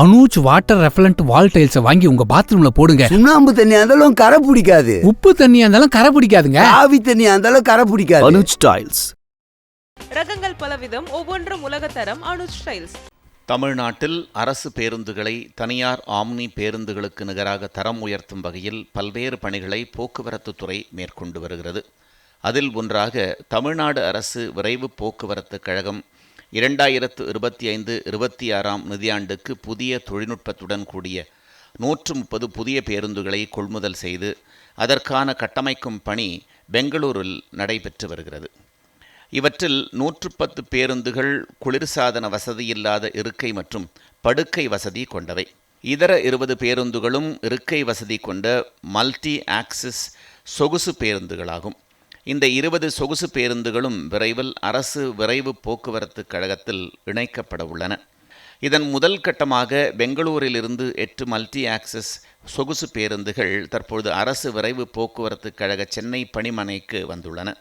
Anuj water repellent wall tiles வாங்கி உங்க பாத்ரூம்ல போடுங்க. சுண்ணாம்பு தண்ணியா இருந்தாலும் கரை பிடிக்காது. உப்பு தண்ணியா இருந்தாலும் கரை பிடிக்காதுங்க. ஆவி தண்ணியா இருந்தாலும் கரை பிடிக்காது. அனுஜ் டைல்ஸ் ரகங்கள் பலவிதம் ஒவ்வொன்றும் உலகத்தரம் அனுஜ் ஸ்டைல்ஸ் தமிழ்நாட்டில் அரசு பேருந்துகளை தனியார் ஆம்னி பேருந்துகளுக்கு நிகராக தரம் உயர்த்தும் வகையில் பல்வேறு பணிகளை போக்குவரத்து துறை மேற்கொண்டு வருகிறது. அதில் ஒன்றாக தமிழ்நாடு அரசு விரைவு போக்குவரத்து கழகம் இரண்டாயிரத்து இருபத்தி ஐந்து இருபத்தி ஆறாம் நிதியாண்டுக்கு புதிய தொழில்நுட்பத்துடன் கூடிய நூற்று முப்பது புதிய பேருந்துகளை கொள்முதல் செய்து அதற்கான கட்டமைக்கும் பணி பெங்களூரில் நடைபெற்று வருகிறது. இவற்றில் நூற்று பத்து பேருந்துகள் குளிர்சாதன வசதியில்லாத இருக்கை மற்றும் படுக்கை வசதி கொண்டவை. இதர இருபது பேருந்துகளும் இருக்கை வசதி கொண்ட மல்டி ஆக்சிஸ் சொகுசு பேருந்துகளாகும். இந்த இருபது சொகுசு பேருந்துகளும் விரைவில் அரசு விரைவு போக்குவரத்து கழகத்தில் இணைக்கப்பட உள்ளன. இதன் முதல் கட்டமாக பெங்களூரிலிருந்து எட்டு மல்டி ஆக்சஸ் சொகுசு பேருந்துகள் தற்பொழுது அரசு விரைவு போக்குவரத்து கழக சென்னை பணிமனைக்கு வந்துள்ளன.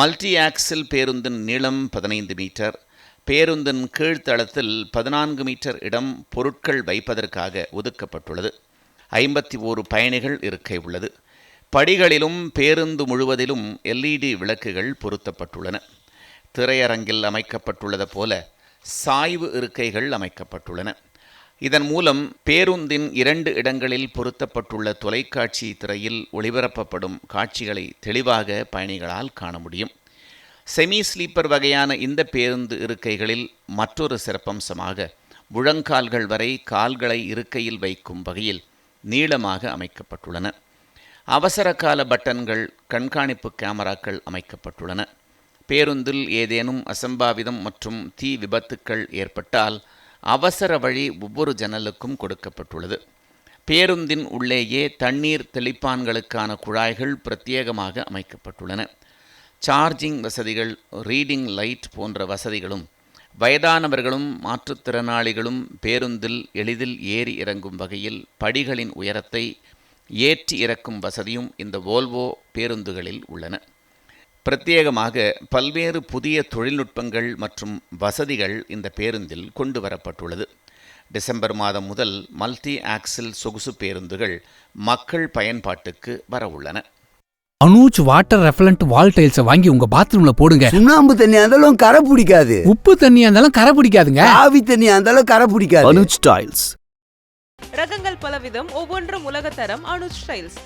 மல்டி ஆக்சில் பேருந்தின் நீளம் பதினைந்து மீட்டர் பேருந்தின் கீழ்த்தளத்தில் பதினான்கு மீட்டர் இடம் பொருட்கள் வைப்பதற்காக ஒதுக்கப்பட்டுள்ளது. ஐம்பத்தி ஓரு பயணிகள் இருக்கை உள்ளது. படிகளிலும் பேருந்து முழுவதிலும் எல்இடி விளக்குகள் பொருத்தப்பட்டுள்ளன. திரையரங்கில் அமைக்கப்பட்டுள்ளது போல சாய்வு இருக்கைகள் அமைக்கப்பட்டுள்ளன. இதன் மூலம் பேருந்தின் இரண்டு இடங்களில் பொருத்தப்பட்டுள்ள தொலைக்காட்சி திரையில் ஒளிபரப்பப்படும் காட்சிகளை தெளிவாக பயணிகளால் காண முடியும். செமி ஸ்லீப்பர் வகையான இந்த பேருந்து இருக்கைகளில் மற்றொரு சிறப்பம்சமாக முழங்கால்கள் வரை கால்களை இருக்கையில் வைக்கும் வகையில் நீளமாக அமைக்கப்பட்டுள்ளன. அவசரகால பட்டன்கள் கண்காணிப்பு கேமராக்கள் அமைக்கப்பட்டுள்ளன. பேருந்தில் ஏதேனும் அசம்பாவிதம் மற்றும் தீ விபத்துக்கள் ஏற்பட்டால் அவசர வழி ஒவ்வொரு ஜன்னலுக்கும் கொடுக்கப்பட்டுள்ளது. பேருந்தின் உள்ளேயே தண்ணீர் தெளிப்பான்களுக்கான குழாய்கள் பிரத்யேகமாக அமைக்கப்பட்டுள்ளன. சார்ஜிங் வசதிகள் ரீடிங் லைட் போன்ற வசதிகளும் வயதானவர்களும் மாற்றுத்திறனாளிகளும் பேருந்தில் எளிதில் ஏறி இறங்கும் வகையில் படிகளின் உயரத்தை ஏற்றி இறக்கும் வசதியும் இந்த வோல்வோ பேருந்துகளில் உள்ளன. பிரத்யேகமாக பல்வேறு புதிய தொழில்நுட்பங்கள் மற்றும் வசதிகள் இந்த பேருந்தில் கொண்டு வரப்பட்டுள்ளது. டிசம்பர் மாதம் முதல் மல்டி ஆக்சில் சொகுசு பேருந்துகள் மக்கள் பயன்பாட்டுக்கு வரவுள்ளன Anuj water repellent wall tiles வாங்கி உங்க பாத்ரூம்ல போடுங்க. சுண்ணாம்பு தண்ணியா இருந்தாலும் கரை பிடிக்காது. உப்பு தண்ணியா இருந்தாலும் கரை பிடிக்காதுங்க. ஆவி தண்ணியா இருந்தாலும் கரை பிடிக்காது. அனுஜ் டைல்ஸ். ரகங்கள் பலவிதம் ஒவ்வொன்றும் உலகத்தரம் அனுஜ் ஸ்டைல்ஸ்